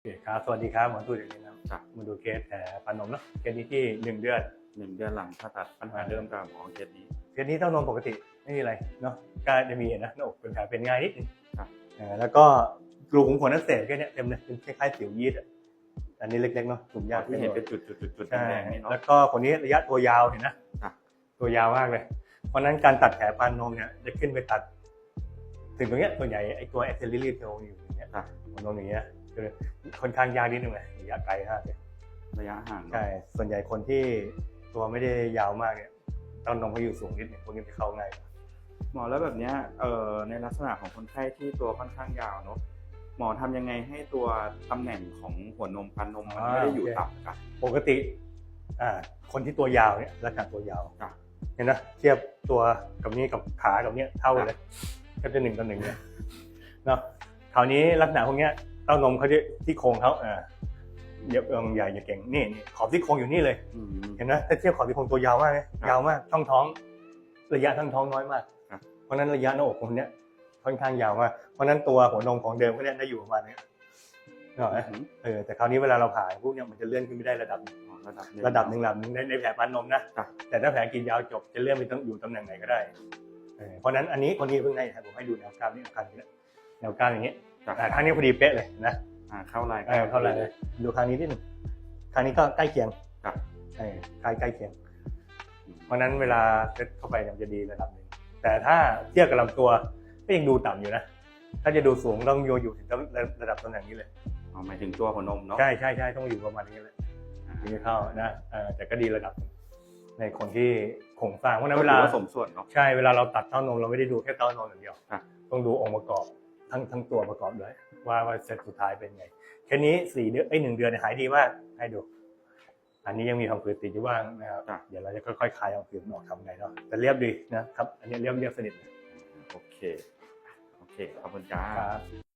โอเคครับ สวัสดีครับหมอตู้เด็กนะครับจ้ะมาดูเคสแผลปันนมเนาะ เคสนี้ที่หนึ่งเดือนหนึ่งเดือนหลังผ่าตัดปัญหาเดิมกับหมอเคสนี้ เคสนี้เต้านมปกติไม่มีอะไรเนาะก็จะมีนะหน้าอกเป็นแผลเป็นง่ายนิดนึงครับอ่าแล้วก็รูขุมขนอักเสบแค่เนี้ยเต็มเลยเป็นคล้ายๆสิวยีสต์อะอันนี้เล็กๆเนาะกลุ่มยากที่เห็นเป็นจุดจุดจุดจุดใช่แดงๆนี่เนาะ แล้วก็คนนี้ระยะตัวยาวเห็นนะครับตัวยาวมากเลย เพราะฉะนั้นการตัดแผลปันนมเนี่ยจะขึ้นไปตัด ถึงตรงเนี้ยส่วนใหญ่ไอ้ตัวแอคเซลลิลีเทลอยู่อย่างเงี้ยจ้ะมันตรงนี้นะ คือค่อนข้างยากนิดนึงเลยระยะไกลมากเลยระยะห่างเนอะใช่ส่วนใหญ่คนที่ตัวไม่ได้ยาวมากเนี่ยเต้านมเขาอยู่สูงนิดหนึงพวกนี้ไปเข้าง่ายหมอแล้วแบบเนี้ยเอ่อในลักษณะของคนไข้ที่ตัวค่อนข้างยาวเนาะหมอทำยังไงให้ตัวตำแหน่งของหัวนมปันนมมันไม่ได้อยู่ต่ำกัน ปกติอ่าคนที่ตัวยาวเนี่ยลักษณะตัวยาวจ้ะเห็นนะเทียบตัวกับนี้กับขากับเนี้ยเท่ากันเลยแทบจะหนึ่งต่อหนึ่งเนี่ยเนาะคราวนี้ลักษณะพวกเนี้ย เต้านมเขาจะที่โครงเขาอ่าเยอะเอิงใหญ่อย่าเก่งนี่นี่ขอบที่โครงอยู่นี่เลย อืม เห็นไหมถ้าเทียบขอบที่โครงตัวยาวมากไหมครับยาวมากช่องท้อง ระยะช่องท้องน้อยมาก ครับ เพราะฉะนั้นระยะหน้าอกคนเนี้ยค่อนข้างยาวมากเพราะฉะนั้นตัวหัวนมของเดิมก็เนี่ยได้อยู่ประมาณเนี้ยเนกอะไหมอืมเออแต่คราวนี้เวลาเราผ่าพวกเนี้ยมันจะเลื่อนขึ้นไปได้ระดับหนึ่งอ๋อระดับระดับหนึ่งระดับหนึ่งในในแผลปันนมนะจ้ะแต่ถ้าแผลกินยาวจบจะเลื่อนไปต้องอยู่ตำแหน่งไหนก็ได้เออเพราะฉะนั้นอันนี้คนนี้เพิ่งให้ผมให้ดูแนวกล้ามนี่แนวกล้ามนี้แนวกล้ามอย่างนี้ จ้ะอ่าข้างนี้พอดีเป๊ะเลยนะอ่าเข้าลายเออเท่าไหร่เลยดูข้างนี้นิดหนึงข้างนี้ก็ใกล้เคียงจ้ะเออใกล้ใกล้เคียงอืมเพราะฉะนั้นเวลาเซตเข้าไปเนี่ยมันจะดีระดับหนึ่งแต่ถ้าเทียบกับลำตัวก็ยังดูต่ำอยู่นะ ถ้าจะดูสูงต้องโยอยู่ถึงระดับตำแหน่งนี้เลย อ๋อหมายถึงตัวหัวนมเนาะใช่ใช่ใช่ต้องอยู่ประมาณนี้เลยอ่าถึงจะเข้านะเออแต่ก็ดีระดับหนึ่งในคนที่โครงสร้างเพราะฉะนั้นก็เวถืลาอว่าสมส่วนเนาะ ใช่เวลาเราตัดเต้านมเราไม่ได้ดูแค่เต้านมอย่างเดียวอะต้องดูองค์ประกอบ ทั้งทั้งตัวประกอบด้วยว่าว่าเซตสุดท้ายเป็นไงแค่นี้สี่เดือนไอ้ยหนึ่งเดือนเนี่ยหายดีมากให้ดู อันนี้ยังมีทองผืนติดอยู่บ้างนะครับจ้ะเดี๋ยวเราจะค่อยๆคลายทองผืนออกทำไงเนาะแต่เรียบดีนะครับ อันนี้เรียบเรียบสนิทเลยโอเคโอเคขอบคุณจ้าครับ